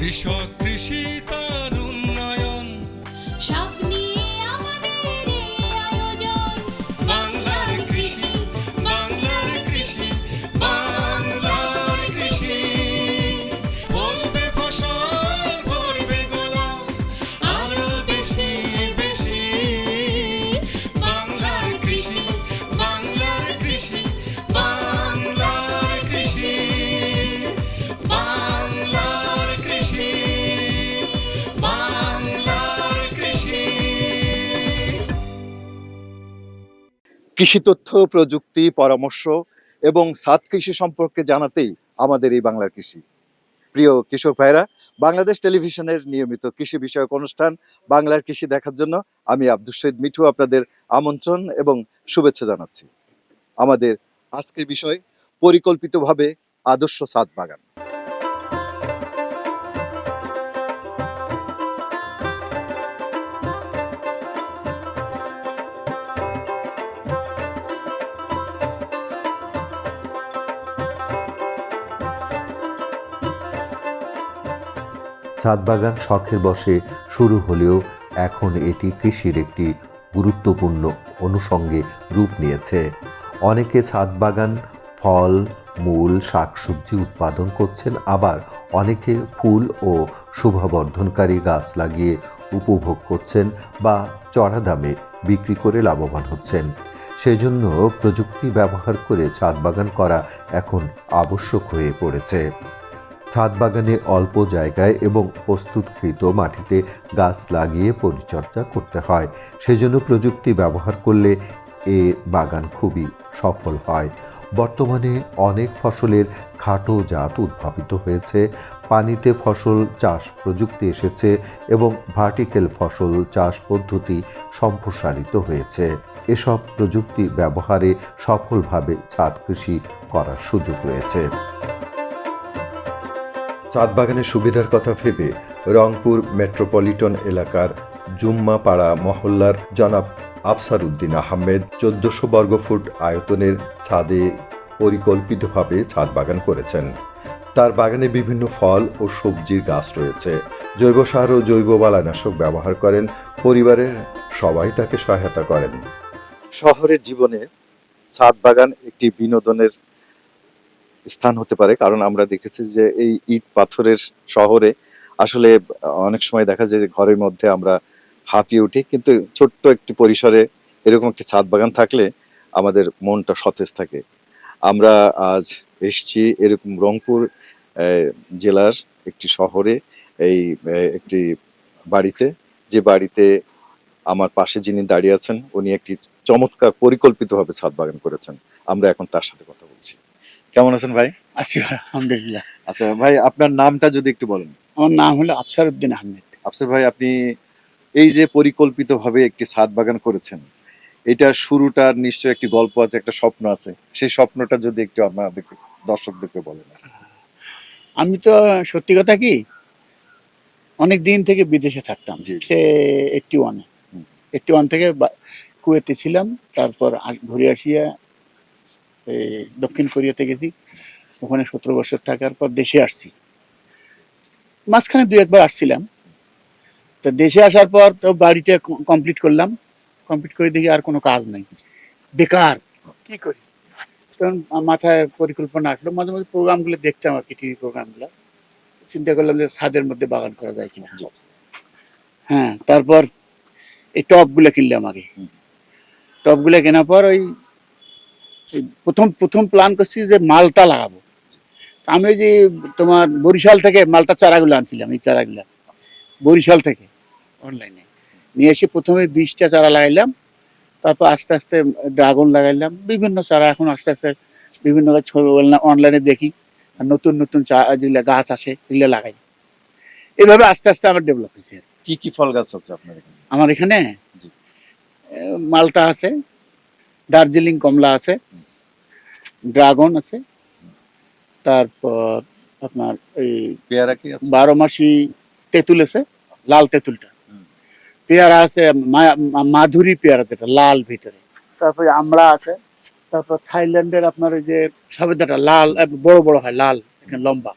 কৃষক কৃষি তার কৃষি তথ্য, প্রযুক্তি, পরামর্শ এবং সাত কৃষি সম্পর্কে জানাতেই আমাদের এই বাংলার কৃষি। প্রিয় কৃষক ভাইরা বাংলাদেশ টেলিভিশনের নিয়মিত কৃষি বিষয়ক অনুষ্ঠান বাংলার কৃষি দেখার জন্য আমি আব্দুল শহীদ মিঠু আপনাদের আমন্ত্রণ এবং শুভেচ্ছা জানাচ্ছি। আমাদের আজকের বিষয়, পরিকল্পিতভাবে আদর্শ সাত বাগান। ছাদ বাগান শখের বসে শুরু হলেও এখন এটি কৃষির একটি গুরুত্বপূর্ণ অনুষঙ্গে রূপ নিয়েছে। অনেকে ছাদ বাগান ফল, মূল, শাকসবজি উৎপাদন করছেন, আবার অনেকে ফুল ও শোভাবর্ধনকারী গাছ লাগিয়ে উপভোগ করছেন বা চড়া দামে বিক্রি করে লাভবান হচ্ছেন। সেজন্য প্রযুক্তি ব্যবহার করে ছাদ বাগান করা এখন আবশ্যক হয়ে পড়েছে। ছাদ বাগানে অল্প জায়গায় এবং প্রস্তুতকৃত মাটিতে গাছ লাগিয়ে পরিচর্যা করতে হয়। সেজন্য প্রযুক্তি ব্যবহার করলে এ বাগান খুবই সফল হয়। বর্তমানে অনেক ফসলের খাটো জাত উদ্ভাবিত হয়েছে। পানিতে ফসল চাষ প্রযুক্তি এসেছে এবং ভার্টিক্যাল ফসল চাষ পদ্ধতি সম্প্রসারিত হয়েছে। এসব প্রযুক্তি ব্যবহারে সফলভাবে ছাদ কৃষি করার সুযোগ রয়েছে। চাঁদ বাগানের সুবিধার কথা ভেবে রংপুর মেট্রোপলিটন এলাকার জুম্মাপাড়া মহল্লার জনাব আফসার উদ্দিন আহমেদ চোদ্দশো বর্গফুট আয়তনের ছাদে পরিকল্পিতভাবে ছাদ বাগান করেছেন। তার বাগানে বিভিন্ন ফল ও সবজির গাছ রয়েছে। জৈব সার ও জৈব বালানাশক ব্যবহার করেন, পরিবারের সবাই তাকে সহায়তা করেন। শহরের জীবনে ছাদ বাগান একটি বিনোদনের স্থান হতে পারে। কারণ আমরা দেখেছি যে এই ইট পাথরের শহরে আসলে অনেক সময় দেখা যায় যে ঘরের মধ্যে আমরা হাঁপিয়ে উঠি। কিন্তু ছোট্ট একটি পরিসরে এরকম একটি ছাদ বাগান থাকলে আমাদের মনটা সতেজ থাকে। আমরা আজ এসছি এরকম রংপুর জেলার একটি শহরে, এই একটি বাড়িতে। যে বাড়িতে আমার পাশে যিনি দাঁড়িয়ে আছেন, উনি একটি চমৎকার পরিকল্পিতভাবে ছাদ বাগান করেছেন। আমরা এখন তার সাথে কথা বলছি। কেমন আছেন ভাই? আছি আলহামদুলিল্লাহ। আচ্ছা ভাই আপনার নামটা যদি একটু বলেন। আমার নাম হলো আফসার উদ্দিন আহমেদ। আফসার ভাই আপনি এই যে পরিকল্পিতভাবে একটি ছাদ বাগান করেছেন এটা শুরুটার নিশ্চয় একটি গল্প আছে একটা স্বপ্ন আছে। সেই স্বপ্নটা যদি একটু আমাদের দর্শকদেরকে বলেন। আমি তো সত্যি কথা কি অনেক দিন থেকে বিদেশে থাকতাম। সে এইটটি ওয়ানে। এইটটি ওয়ান থেকে কুয়েতে ছিলাম তারপর ঘুরে আসিয়া দক্ষিণ কোরিয়াতে গেছি। ওখানে সতেরো বছর থাকার পর দেশে আসছি। মাঝখানে দু একবার আসছিলাম। তো দেশে আসার পর তো বাড়িতে কমপ্লিট করলাম। কমপ্লিট করে দেখি আর কোনো কাজ নাই। বেকার কি করি? তখন মাথায় পরিকল্পনা আসলো। মাঝে মাঝে প্রোগ্রামগুলো দেখতাম আর কি টিভি প্রোগ্রামগুলো। চিন্তা করলাম যে ছাদের মধ্যে বাগান করা যায় কিনা। হ্যাঁ তারপর এই টবগুলো কিনলাম আগে। হুম। টবগুলো কেনার পর ওই প্রথম প্রথম প্ল্যান করছি যে মালটা লাগাবো। আমি যে তোমার বরিশাল থেকে মালটা চারাগুলো আনছিলাম এই চারাগুলো। বরিশাল থেকে অনলাইনে নিয়ে এসে প্রথমে বিশটা চারা লাগাইলাম তারপর আস্তে আস্তে ড্রাগন লাগাইলাম বিভিন্ন চারা এখন আস্তে আস্তে বিভিন্ন অনলাইনে দেখি আর নতুন নতুন চা যেগুলো গাছ আসে এগুলো লাগাই। এভাবে আস্তে আস্তে আমার ডেভেলপ হয়েছে। কি। কি কি ফল গাছ আছে আপনার এখানে? আমার এখানে মালটা আছে দার্জিলিং কমলা আছে ড্রাগন আছে তারপর আপনার এই পেয়ারা কি আছে? বারো মাসি তেঁতুল আছে লাল তেঁতুলটা। পেয়ারা আছে মাধুরী পেয়ারা যেটা লাল ভিতরে। তারপরে আমড়া আছে তারপর থাইল্যান্ডের আপনার ওই যে সবেদাটা লাল বড় বড় হয় লাল এখানে লম্বা।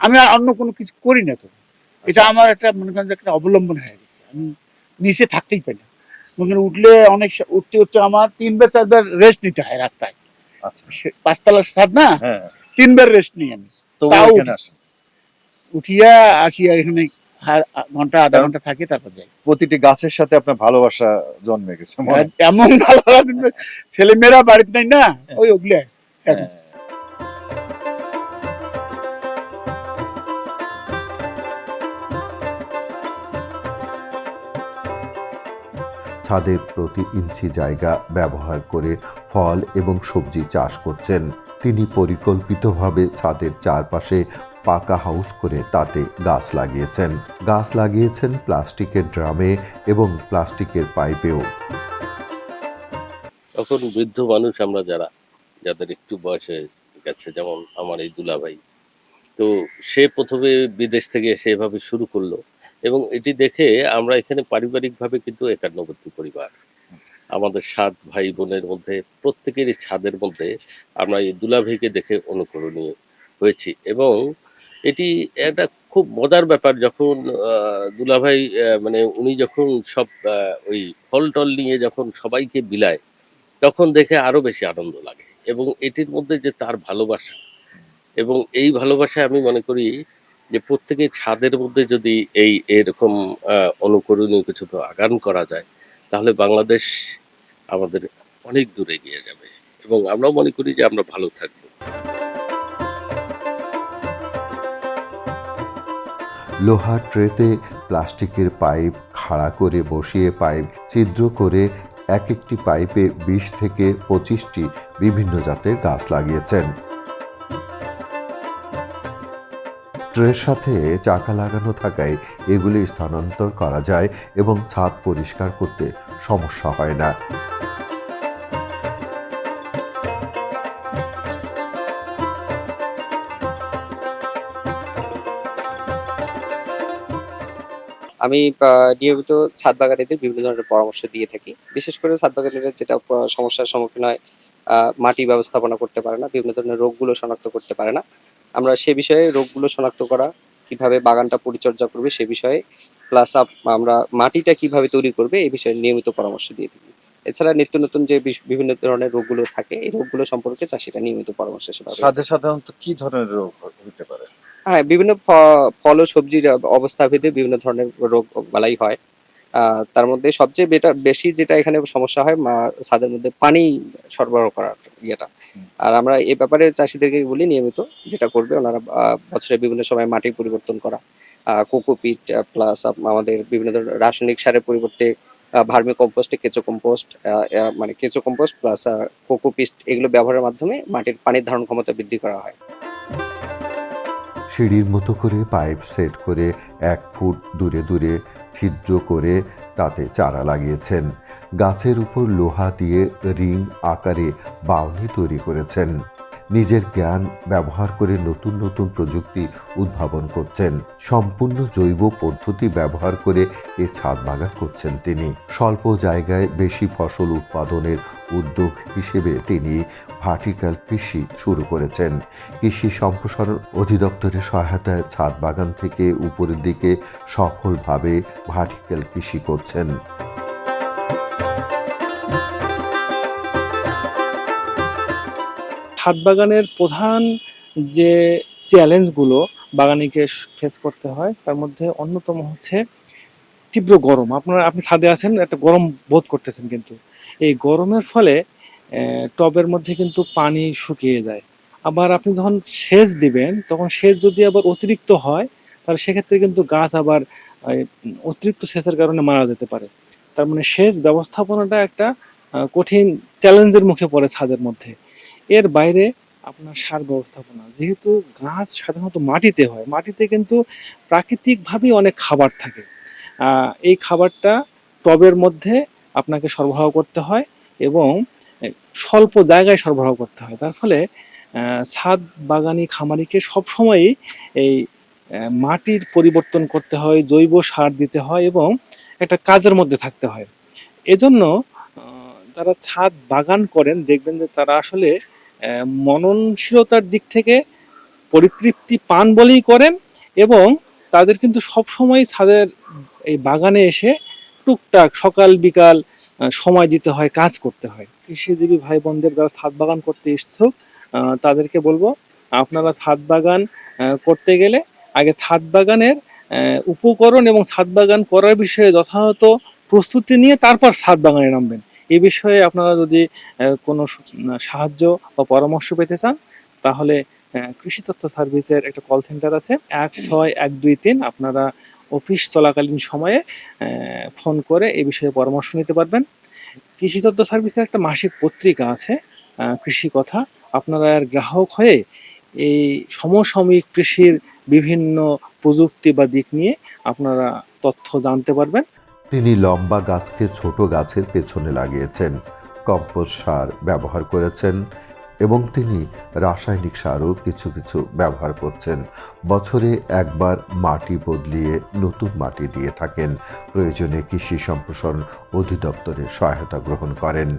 আমি আর অন্য কোনো কিছু করি না তো। এটা আমার একটা মনে করেন যে একটা অবলম্বন হয়ে গেছে। আমি নিচে থাকতেই পারি না। করেন উঠলে অনেক উঠতে উঠতে আমার তিনবার চারবার রেস্ট নিতে হয় রাস্তায়। আচ্ছা। পাঁচতলা ছাদ না? হ্যাঁ। তিনবার রেস্ট আমি। তাও উঠিয়া আসিয়া এখানে ঘণ্টা আধা ঘণ্টা থাকি তারপর যাই। প্রতিটি গাছের সাথে আপনার ভালোবাসা জন্মে গেছে মনে এমন ভালো লাগবে ছেলে মেয়েরা বাড়িতে নাই না? ওই ওগুলো ছাদের প্রতি ইঞ্চি জায়গা ব্যবহার করে ফল এবং সবজি চাষ করছেন। তিনি পরিকল্পিতভাবে ছাদের চারপাশে পাকা হাউস করে তাতে গাছ লাগিয়েছেন। গাছ লাগিয়েছেন প্লাস্টিকের ড্রামে এবং প্লাস্টিকের পাইপেও। তখন বৃদ্ধ মানুষ আমরা যারা, যাদের একটু বয়স হয়ে গেছে, যেমন আমার এই দুলাভাই, তো সে প্রথমে বিদেশ থেকে এসে এভাবে শুরু করল। এবং এটি দেখে আমরা এখানে পারিবারিকভাবে কিন্তু একান্নবর্তী পরিবার। আমাদের সাত ভাই বোনের মধ্যে, প্রত্যেকেরই ছাদের মধ্যে আমরা এই দুলাভাইকে দেখে অনুকরণীয় হয়েছি এবং এটি একটা খুব মজার ব্যাপার যখন দুলাভাই মানে উনি যখন সব ওই ফল টল নিয়ে যখন সবাইকে বিলায়, তখন দেখে আরও বেশি আনন্দ লাগে এবং এটির মধ্যে যে তার ভালোবাসা এবং এই ভালোবাসায় আমি মনে করি যে প্রত্যেকের ছাদের মধ্যে যদি এই এরকম অনুকরণীয় কিছু আগান করা যায়, তাহলে বাংলাদেশ আমাদের অনেক দূরে এগিয়ে যাবে এবং আমরাও মনে করি যে আমরা ভালো থাকব। লোহার ট্রেতে প্লাস্টিকের পাইপ খাড়া করে বসিয়ে পাইপ ছিদ্র করে এক একটি পাইপে বিশ থেকে পঁচিশটি বিভিন্ন জাতের গাছ লাগিয়েছেন। ট্রের সাথে চাকা লাগানো থাকায় এগুলি স্থানান্তর করা যায় এবং ছাদ পরিষ্কার করতে সমস্যা হয় না। আমি নিয়মিত ছাদ বাগানীদের বিভিন্ন ধরনের পরামর্শ দিয়ে থাকি। বিশেষ করে ছাদ বাগানীরা যেটা সমস্যার সম্মুখীন হয় মাটি ব্যবস্থাপনা করতে পারে না, বিভিন্ন ধরনের রোগগুলো শনাক্ত করতে পারে না। আমরা সে বিষয়ে রোগগুলো শনাক্ত করা কীভাবে বাগানটা পরিচর্যা করবে সে বিষয়ে প্লাস আপ আমরা মাটিটা কীভাবে তৈরি করবে এই বিষয়ে নিয়মিত পরামর্শ দিয়ে থাকি। এছাড়া নিত্য নতুন যে বিভিন্ন ধরনের রোগগুলো থাকে এই রোগগুলো সম্পর্কে চাষিরা নিয়মিত পরামর্শ সাথে সাধারণত কি ধরনের রোগ হতে পারে? হ্যাঁ বিভিন্ন ফল ও সবজির অবস্থা ভেদে বিভিন্ন ধরনের রোগ বালাই হয়। আহ, তার মধ্যে সবচেয়ে বেটা বেশি যেটা এখানে সমস্যা হয় ছাদের মধ্যে পানি সরবরাহ করার ইয়েটা। আর আমরা এই ব্যাপারে চাষিদেরকে বলি নিয়মিত যেটা করবে, ওনারা বছরে বিভিন্ন সময় মাটি পরিবর্তন করা কোকোপিট প্লাস আমাদের বিভিন্ন ধরনের রাসায়নিক সারের পরিবর্তে ভার্মি কম্পোস্টে কেঁচো কম্পোস্ট মানে কেঁচো কম্পোস্ট প্লাস কোকোপিস্ট এগুলো ব্যবহারের মাধ্যমে মাটির পানির ধারণ ক্ষমতা বৃদ্ধি করা হয়। সিঁড়ির মতো করে পাইপ সেট করে এক ফুট দূরে দূরে ছিদ্র করে তাতে চারা লাগিয়েছেন। গাছের উপর লোহা দিয়ে রিং আকারে বাউনি তৈরি করেছেন। নিজের জ্ঞান ব্যবহার করে নতুন নতুন প্রযুক্তি উদ্ভাবন করছেন। সম্পূর্ণ জৈব পদ্ধতি ব্যবহার করে এ ছাদ বাগান করছেন তিনি। স্বল্প জায়গায় বেশি ফসল উৎপাদনের উদ্যোগ হিসেবে তিনি ভার্টিক্যাল কৃষি শুরু করেছেন। কৃষি সম্প্রসারণ অধিদপ্তরের সহায়তায় ছাদ বাগান থেকে উপরের দিকে সফলভাবে ভার্টিক্যাল কৃষি করছেন। ছাদ বাগানের প্রধান যে চ্যালেঞ্জগুলো বাগানিকে ফেস করতে হয়, তার মধ্যে অন্যতম হচ্ছে তীব্র গরম। আপনারা, আপনি ছাদে আছেন, একটা গরম বোধ করতেছেন কিন্তু। এই গরমের ফলে টবের মধ্যে কিন্তু পানি শুকিয়ে যায়। আবার আপনি যখন সেচ দিবেন, তখন সেচ যদি আবার অতিরিক্ত হয়, তাহলে সেক্ষেত্রে কিন্তু গাছ আবার অতিরিক্ত সেচের কারণে মারা যেতে পারে। তার মানে সেচ ব্যবস্থাপনাটা একটা কঠিন চ্যালেঞ্জের মুখে পড়ে ছাদের মধ্যে। এর বাইরে আপনার সার ব্যবস্থাপনা। যেহেতু গাছ সাধারণত মাটিতে হয়, মাটিতে কিন্তু প্রাকৃতিকভাবেই অনেক খাবার থাকে। এই খাবারটা টবের মধ্যে আপনাকে সরবরাহ করতে হয় এবং স্বল্প জায়গায় সরবরাহ করতে হয়। যার ফলে ছাদ, বাগানি, খামারিকে সবসময়ই এই মাটির পরিবর্তন করতে হয়, জৈব সার দিতে হয় এবং একটা কাজের মধ্যে থাকতে হয়। এজন্য যারা ছাদ বাগান করেন, দেখবেন যে তারা আসলে মননশীলতার দিক থেকে পরিতৃপ্তি পান বলেই করেন এবং তাদের কিন্তু সবসময় ছাদের এই বাগানে এসে টুকটাক সকাল, বিকাল সময় দিতে হয়, কাজ করতে হয়। কৃষিজীবী ভাই বোনদের যারা ছাদ বাগান করতে ইচ্ছুক তাদেরকে বলব, আপনারা ছাদ বাগান করতে গেলে আগে ছাদ বাগানের উপকরণ এবং ছাদ বাগান করার বিষয়ে যথাযথ প্রস্তুতি নিয়ে তারপর ছাদ বাগানে নামবেন। এই বিষয়ে আপনারা যদি কোনো সাহায্য বা পরামর্শ পেতে চান, তাহলে কৃষি তথ্য সার্ভিসের একটা কল সেন্টার আছে, এক ছয় এক দুই তিন। আপনারা অফিস চলাকালীন সময়ে ফোন করে এ বিষয়ে পরামর্শ নিতে পারবেন। কৃষি তথ্য সার্ভিসের একটা মাসিক পত্রিকা আছে কৃষি কথা। আপনারা গ্রাহক হয়ে এই সমসাময়িক কৃষির বিভিন্ন প্রযুক্তি বা দিক নিয়ে আপনারা তথ্য জানতে পারবেন। তিনি লম্বা গাছকে ছোট গাছের পেছনে লাগিয়েছেন, কম্পোস্ট সার ব্যবহার করেছেন এবং তিনি রাসায়নিক সারও কিছু কিছু ব্যবহার করছেন। বছরে একবার মাটি বদলিয়ে নতুন মাটি দিয়ে থাকেন। প্রয়োজনে কৃষি সম্প্রসারণ অধিদপ্তরের সহায়তা গ্রহণ করেন।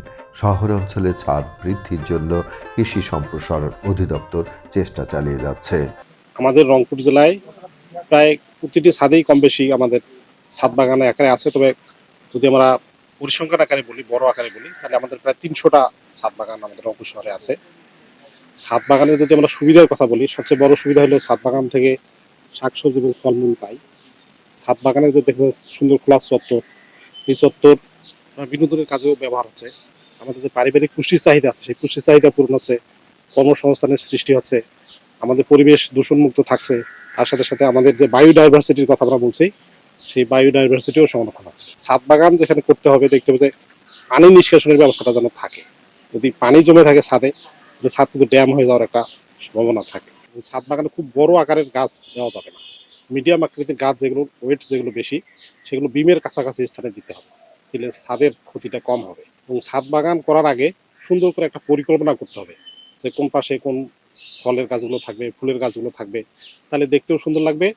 শহর অঞ্চলে ছাদ বৃদ্ধির জন্য কৃষি সম্প্রসারণ অধিদপ্তর চেষ্টা চালিয়ে যাচ্ছে। আমাদের রংপুর জেলায় প্রায় প্রতিটি ছাদেই কম বেশি আমাদের ছাদ বাগানে আকারে আছে, তবে যদি আমরা পরিসংখ্যান আকারে বলি, বড় আকারে বলি, তাহলে আমাদের প্রায় তিনশোটা ছাদ বাগান আমাদের রংপুর শহরে আছে। ছাদ বাগানের যদি আমরা সুবিধার কথা বলি, সবচেয়ে বড় সুবিধা হলো ছাদ বাগান থেকে শাকসবজি এবং ফলমূল পাই। ছাদ বাগানের যে দেখতে সুন্দর খোলা চত্বর, এই চত্বর বিনোদনের কাজেও ব্যবহার হচ্ছে। আমাদের যে পারিবারিক পুষ্টির চাহিদা আছে, সেই পুষ্টির চাহিদা পূরণ হচ্ছে, কর্মসংস্থানের সৃষ্টি হচ্ছে, আমাদের পরিবেশ দূষণমুক্ত থাকছে। তার সাথে সাথে আমাদের যে বায়োডাইভার্সিটির কথা আমরা বলছি সেই বায়োডাইভার্সিটিও সংরক্ষণ হচ্ছে ছাদ বাগান যেখানে করতে হবে, দেখতে হবে যে পানি নিষ্কাশনের ব্যবস্থাটা যেন থাকে। যদি পানি জমে থাকে ছাদে, তাহলে ছাদ কিন্তু ড্যাম হয়ে যাওয়ার একটা সম্ভাবনা থাকে। ছাদ বাগানে খুব বড় আকারের গাছ দেওয়া যাবে না। মিডিয়াম আকৃতির গাছ যেগুলো ওয়েট যেগুলো বেশি, সেগুলো বিমের কাছাকাছি স্থানে দিতে হবে। দিলে ছাদের ক্ষতিটা কম হবে। এবং ছাদ বাগান করার আগে সুন্দর করে একটা পরিকল্পনা করতে হবে। যে কোন পাশে কোন ফলের গাছগুলো থাকবে, ফুলের গাছগুলো থাকবে। তাহলে দেখতেও সুন্দর লাগবে।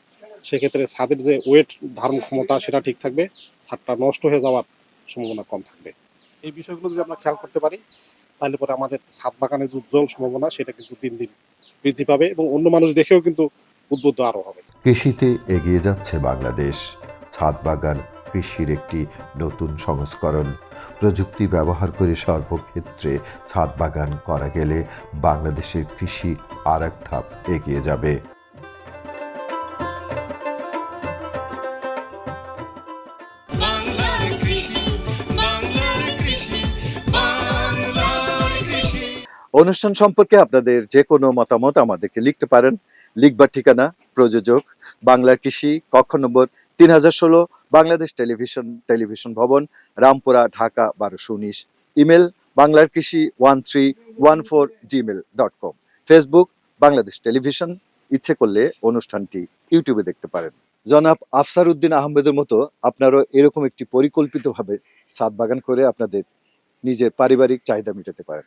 সেক্ষেত্রে ছাদের যে ওয়েট ধারণ ক্ষমতা, সেটা ঠিক থাকবে। ছাদটা নষ্ট হয়ে যাওয়ার সম্ভাবনা কম থাকবে। এই বিষয়গুলো যদি আমরা খেয়াল করতে পারি, তাহলে পরে আমাদের ছাদ বাগানের উজ্জ্বল সম্ভাবনা, সেটা কিন্তু দিন দিন বৃদ্ধি পাবে এবং অন্য মানুষ দেখেও কিন্তু উদ্বুদ্ধ আরও হবে। কৃষিতে এগিয়ে যাচ্ছে বাংলাদেশ। ছাদ বাগান কৃষির একটি নতুন সংস্করণ। প্রযুক্তি ব্যবহার করে সর্বক্ষেত্রে ছাদ বাগান করা গেলে বাংলাদেশের কৃষি আর এক ধাপ এগিয়ে যাবে। অনুষ্ঠান সম্পর্কে আপনাদের যে কোনো মতামত আমাদেরকে লিখতে পারেন। লিখবার ঠিকানা, প্রযোজক, বাংলা কৃষি, কক্ষ নম্বর তিন হাজার ষোলো, বাংলাদেশ টেলিভিশন টেলিভিশন ভবন, রামপুরা, ঢাকা, বারোশো উনিশ। ইমেল বাংলার কৃষি one three one four gmail dot com. Facebook, Bangladesh television, ইচ্ছে করলে অনুষ্ঠানটি ইউটিউবে দেখতে পারেন। জনাব আফসার উদ্দিন আহমেদের মতো আপনারও এরকম একটি পরিকল্পিতভাবে ছাদ বাগান করে আপনাদের নিজের পারিবারিক চাহিদা মেটাতে পারেন।